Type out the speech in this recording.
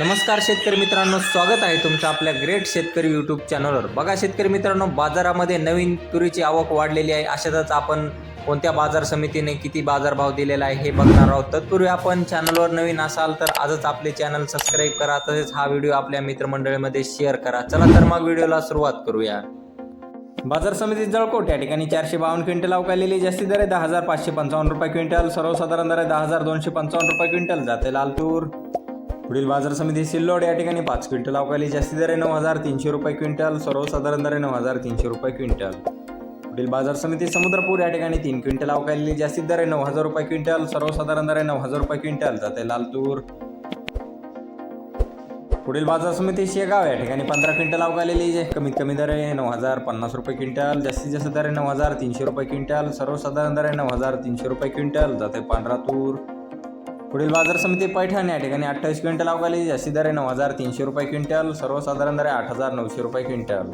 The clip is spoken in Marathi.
नमस्कार शेतकरी मित्रांनो स्वागत आहे तुमचं आपल्या ग्रेट शेतकरी यूट्यूब चॅनलवर बघा शेतकरी मित्रांनो बाजारामध्ये नवीन तुरीची आवक वाढलेली आहे. अशातच आपण कोणत्या बाजार समितीने किती बाजारभाव दिलेला आहे हे बघणार आहोत. तत्पूर्वी आपण चॅनलवर नवीन असाल तर आजच आपले चॅनल सबस्क्राईब करा. तसेच हा व्हिडिओ आपल्या मित्रमंडळीमध्ये शेअर करा. चला तर मग व्हिडिओला सुरुवात करूया. बाजार समिती जळकोट या ठिकाणी चारशे बावन्न क्विंटल अवकालेली जास्ती दर आहे. दहा हजार पाचशे पंचावन्न रुपये क्विंटल सर्वसाधारण दर आहे. दहा हजार दोनशे पंचावन्न रुपये क्विंटल जाते लालतूर पुढील बाजार समिती सिल्लोड या ठिकाणी पाच क्विंटल अवकाली जास्ती दर आहे नऊ हजार तीनशे रुपये क्विंटल सर्वसाधारण दर आहे नऊ हजार तीनशे रुपये क्विंटल. पुढील बाजार समिती समुद्रपूर या ठिकाणी तीन क्विंटल अवकालेली जास्तीत दर आहे नऊ हजार रुपये क्विंटल सर्वसाधारण दर आहे नऊ हजार रुपये क्विंटल जाते लालतूर. पुढील बाजार समिती शेगाव या ठिकाणी पंधरा क्विंटल अवकालेली जे कमीत कमी दर आहे नऊ हजार पन्नास रुपये क्विंटल जास्तीत जास्त दर आहे नऊ हजार तीनशे रुपये क्विंटल सर्वसाधारण दर आहे नऊ हजार तीनशे रुपये क्विंटल जाते पांढरा तूर. पुढील बाजार समिती पैठण या ठिकाणी अठ्ठावीस क्विंटल अवकाली जास्ती दर आहे नऊ हजार तीनशे रुपये क्विंटल सर्वसाधारण दर आहे आठ हजार नऊशे रुपये क्विंटल.